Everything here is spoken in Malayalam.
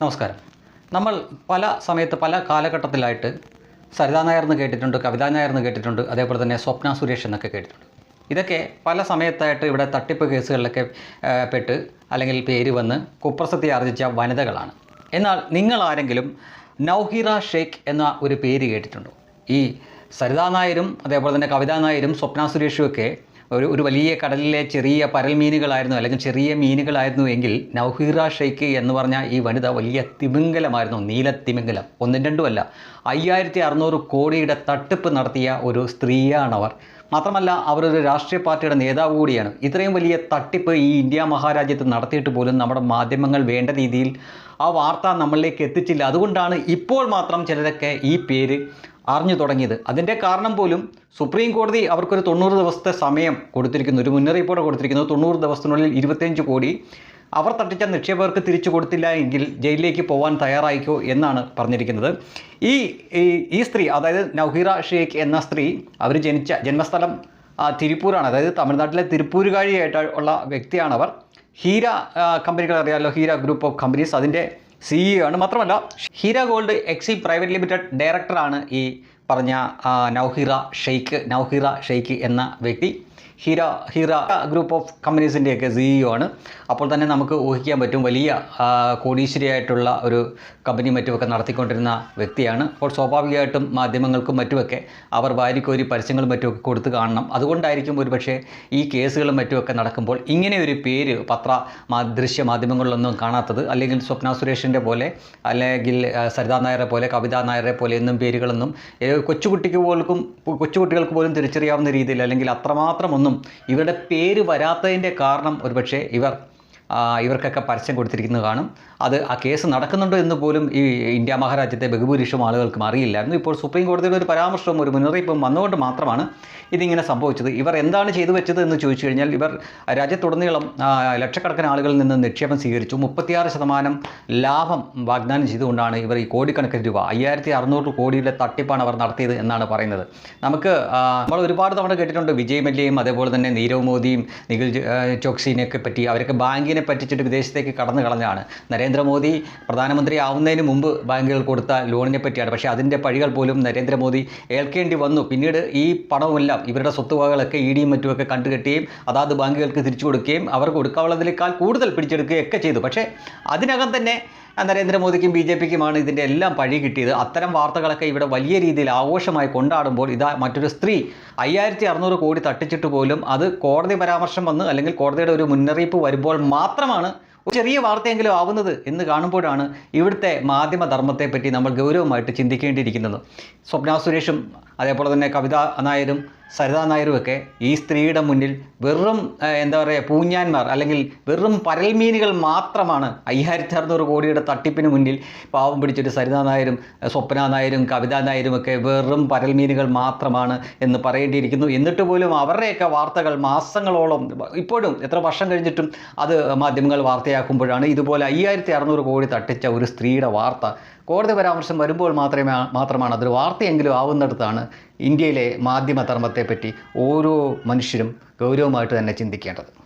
നമസ്കാരം. നമ്മൾ പല സമയത്ത് പല കാലഘട്ടത്തിലായിട്ട് സരിതാ നായർ എന്ന് കേട്ടിട്ടുണ്ട് കവിതാ നായർ എന്ന് കേട്ടിട്ടുണ്ട് അതേപോലെ തന്നെ സ്വപ്ന സുരേഷ് എന്നൊക്കെ കേട്ടിട്ടുണ്ട്. ഇതൊക്കെ പല സമയത്തായിട്ട് ഇവിടെ തട്ടിപ്പ് കേസുകളിലൊക്കെ പെട്ട് അല്ലെങ്കിൽ പേര് വന്ന് കുപ്രസിദ്ധി ആർജിച്ച വനിതകളാണ്. എന്നാൽ നിങ്ങൾ ആരെങ്കിലും നൗഹിറ ഷെയ്ഖ് എന്ന ഒരു പേര് കേട്ടിട്ടുണ്ടോ? ഈ സരിതാ നായരും അതേപോലെ തന്നെ കവിതാ നായരും സ്വപ്ന സുരേഷും ഒക്കെ ഒരു ഒരു വലിയ കടലിലെ ചെറിയ പരൽ മീനുകളായിരുന്നു അല്ലെങ്കിൽ ചെറിയ മീനുകളായിരുന്നു എങ്കിൽ നൗഹീറ ഷെയ്ക്ക് എന്ന് പറഞ്ഞ ഈ വനിത വലിയ തിമിംഗലമായിരുന്നു നീല തിമിംഗലം. ഒന്നും രണ്ടുമല്ല അയ്യായിരത്തി അറുന്നൂറ് കോടിയുടെ തട്ടിപ്പ് നടത്തിയ ഒരു സ്ത്രീയാണവർ മാത്രമല്ല അവരൊരു രാഷ്ട്രീയ പാർട്ടിയുടെ നേതാവ് കൂടിയാണ്. ഇത്രയും വലിയ തട്ടിപ്പ് ഈ ഇന്ത്യ മഹാരാജ്യത്ത് നടത്തിയിട്ട് പോലും നമ്മുടെ മാധ്യമങ്ങൾ വേണ്ട രീതിയിൽ ആ വാർത്ത നമ്മളിലേക്ക് എത്തിച്ചില്ല. അതുകൊണ്ടാണ് ഇപ്പോൾ മാത്രം ചിലരൊക്കെ ഈ പേര് അറിഞ്ഞു തുടങ്ങിയത്. അതിന്റെ കാരണം പോലും സുപ്രീം കോടതി അവർക്കൊരു തൊണ്ണൂറ് ദിവസത്തെ സമയം കൊടുത്തിരിക്കുന്നു. ഒരു മുന്നറിയിപ്പോടെ കൊടുത്തിരിക്കുന്നു തൊണ്ണൂറ് ദിവസത്തിനുള്ളിൽ ഇരുപത്തിയഞ്ച് കോടി അവർ തട്ടിച്ച നിക്ഷേപകർക്ക് തിരിച്ചു കൊടുത്തില്ല എങ്കിൽ ജയിലിലേക്ക് പോകാൻ തയ്യാറായിക്കോ എന്നാണ് പറഞ്ഞിരിക്കുന്നത്. ഈ ഈ- സ്ത്രീ അതായത് നൗഹിറ ഷേഖ് എന്ന സ്ത്രീ അവർ ജനിച്ച ജന്മസ്ഥലം തിരുപ്പൂരാണ്. അതായത് തമിഴ്നാട്ടിലെ തിരുപ്പൂരുകാഴിയായിട്ടുള്ള വ്യക്തിയാണവർ. ഹീര കമ്പനികൾ അറിയാമല്ലോ ഹീര ഗ്രൂപ്പ് ഓഫ് കമ്പനീസ് അതിന്റെ സിഇഒ ആണ് മാത്രമല്ല Heera gold Exim private limited ഡയറക്ടറാണ് ഈ പറഞ്ഞ നൗഹിറ ഷെയ്ഖ് നൗഹിറ ഷെയ്ഖ് എന്ന വ്യക്തി ഹിറ ഹിറ ഗ്രൂപ്പ് ഓഫ് കമ്പനീസിന്റെയൊക്കെ സിഇഒ ആണ്. അപ്പോൾ തന്നെ നമുക്ക് ഊഹിക്കാൻ പറ്റും വലിയ കോടീശ്വരിയായിട്ടുള്ള ഒരു കമ്പനി മറ്റുമൊക്കെ നടത്തിക്കൊണ്ടിരുന്ന വ്യക്തിയാണ്. അപ്പോൾ സ്വാഭാവികമായിട്ടും മാധ്യമങ്ങൾക്കും മറ്റുമൊക്കെ അവർ വാരിക്കോരി പരസ്യങ്ങളും മറ്റുമൊക്കെ കൊടുത്തു കാണണം. അതുകൊണ്ടായിരിക്കും ഒരു പക്ഷേ ഈ കേസുകളും മറ്റുമൊക്കെ നടക്കുമ്പോൾ ഇങ്ങനെ ഒരു പേര് പത്ര ദൃശ്യ മാധ്യമങ്ങളിലൊന്നും കാണാത്തത് അല്ലെങ്കിൽ സ്വപ്ന സുരേഷിന്റെ പോലെ അല്ലെങ്കിൽ സരിതാ നായരെ പോലെ കവിതാ നായരെ പോലെ എന്നും പേരുകളൊന്നും കൊച്ചുകുട്ടിക്ക് പോലും കൊച്ചുകുട്ടികൾക്ക് പോലും തിരിച്ചറിയാവുന്ന രീതിയിൽ അല്ലെങ്കിൽ അത്രമാത്രം ഒന്നും ഇവരുടെ പേര് വരാത്തതിന്റെ കാരണം ഒരുപക്ഷേ ഇവർ ഇവർക്കൊക്കെ പരസ്യം കൊടുത്തിരിക്കുന്നത് കാണും. അത് ആ കേസ് നടക്കുന്നുണ്ടോ എന്ന് പോലും ഈ ഇന്ത്യ മഹാരാജ്യത്തെ ബഹുഭൂരിഷം ആളുകൾക്കും അറിയില്ലായിരുന്നു. ഇപ്പോൾ സുപ്രീം കോടതിയുടെ ഒരു പരാമർശവും ഒരു മുന്നറിയിപ്പും വന്നുകൊണ്ട് മാത്രമാണ് ഇതിങ്ങനെ സംഭവിച്ചത്. ഇവർ എന്താണ് ചെയ്തു വെച്ചത് എന്ന് ചോദിച്ചു കഴിഞ്ഞാൽ ഇവർ രാജ്യത്തുടനീളം ലക്ഷക്കണക്കിന് ആളുകളിൽ നിന്ന് നിക്ഷേപം സ്വീകരിച്ചു. മുപ്പത്തിയാറ് ശതമാനം ലാഭം വാഗ്ദാനം ചെയ്തുകൊണ്ടാണ് ഇവർ ഈ കോടിക്കണക്കിന് രൂപ അയ്യായിരത്തി അറുന്നൂറ് കോടിയുടെ തട്ടിപ്പാണ് അവർ നടത്തിയത് എന്നാണ് പറയുന്നത്. നമുക്ക് നമ്മൾ ഒരുപാട് തവണ കേട്ടിട്ടുണ്ട് വിജയ് മല്യയും അതേപോലെ തന്നെ നീരവ് മോദിയും നിഖിൽ ചോക്സിനെയൊക്കെ പറ്റി അവരൊക്കെ ബാങ്കിനെ പറ്റിച്ചിട്ട് വിദേശത്തേക്ക് കടന്നു കളഞ്ഞാണ് നരേന്ദ്രമോദി പ്രധാനമന്ത്രി ആവുന്നതിന് മുമ്പ് ബാങ്കുകൾ കൊടുത്ത ലോണിനെ പറ്റിയാണ്. പക്ഷേ അതിന്റെ പഴികൾ പോലും നരേന്ദ്രമോദി ഏൽക്കേണ്ടി വന്നു. പിന്നീട് ഈ പണവുമെല്ലാം ഇവരുടെ സ്വത്തുവകകളൊക്കെ ഇ ഡിയും മറ്റുമൊക്കെ കണ്ടുകെട്ടുകയും അതാത് ബാങ്കുകൾക്ക് തിരിച്ചു കൊടുക്കുകയും അവർ കൊടുക്കാനുള്ളതിനേക്കാൾ കൂടുതൽ പിടിച്ചെടുക്കുകയൊക്കെ ചെയ്തു. പക്ഷേ അതിനകം തന്നെ നരേന്ദ്രമോദിക്കും ബി ജെ പിക്കുമാണ് ഇതിന്റെ എല്ലാം പഴി കിട്ടിയത്. അത്തരം വാർത്തകളൊക്കെ ഇവിടെ വലിയ രീതിയിൽ ആഘോഷമായി കൊണ്ടാടുമ്പോൾ ഇതാ മറ്റൊരു സ്ത്രീ അയ്യായിരത്തി അറുന്നൂറ് കോടി തട്ടിച്ചിട്ട് പോലും അത് കോടതി പരാമർശം വന്ന് അല്ലെങ്കിൽ കോടതിയുടെ ഒരു മുന്നറിയിപ്പ് വരുമ്പോൾ മാത്രമാണ് ഒരു ചെറിയ വാർത്തയെങ്കിലും ആവുന്നത് എന്ന് കാണുമ്പോഴാണ് ഇവിടുത്തെ മാധ്യമധർമ്മത്തെപ്പറ്റി നമ്മൾ ഗൗരവമായിട്ട് ചിന്തിക്കേണ്ടിയിരിക്കുന്നത്. സ്വപ്ന സുരേഷും അതേപോലെ തന്നെ കവിത നായരും സരിതാ നായരും ഒക്കെ ഈ സ്ത്രീയുടെ മുന്നിൽ വെറും എന്താ പറയുക പൂഞ്ഞാന്മാർ അല്ലെങ്കിൽ വെറും പരൽമീനുകൾ മാത്രമാണ് അയ്യായിരത്തി അറുന്നൂറ് കോടിയുടെ തട്ടിപ്പിന് മുന്നിൽ പാവം പിടിച്ചിട്ട് സരിതാ നായരും സ്വപ്ന നായരും കവിതാ നായരും ഒക്കെ വെറും പരൽമീനുകൾ മാത്രമാണ് എന്ന് പറയേണ്ടിയിരിക്കുന്നു. എന്നിട്ട് പോലും അവരുടെയൊക്കെ വാർത്തകൾ മാസങ്ങളോളം ഇപ്പോഴും എത്ര വർഷം കഴിഞ്ഞിട്ടും അത് മാധ്യമങ്ങൾ വാർത്തയാക്കുമ്പോഴാണ് ഇതുപോലെ അയ്യായിരത്തി അറുന്നൂറ് കോടി തട്ടിച്ച ഒരു സ്ത്രീയുടെ വാർത്ത. കോടതി പരാമർശം വരുമ്പോൾ മാത്രമേ മാത്രമാണ് അതൊരു വാർത്തയെങ്കിലും ആവുന്നിടത്താണ് ഇന്ത്യയിലെ മാധ്യമധർമ്മത്തെപ്പറ്റി ഓരോ മനുഷ്യരും ഗൗരവമായിട്ട് തന്നെ ചിന്തിക്കേണ്ടത്.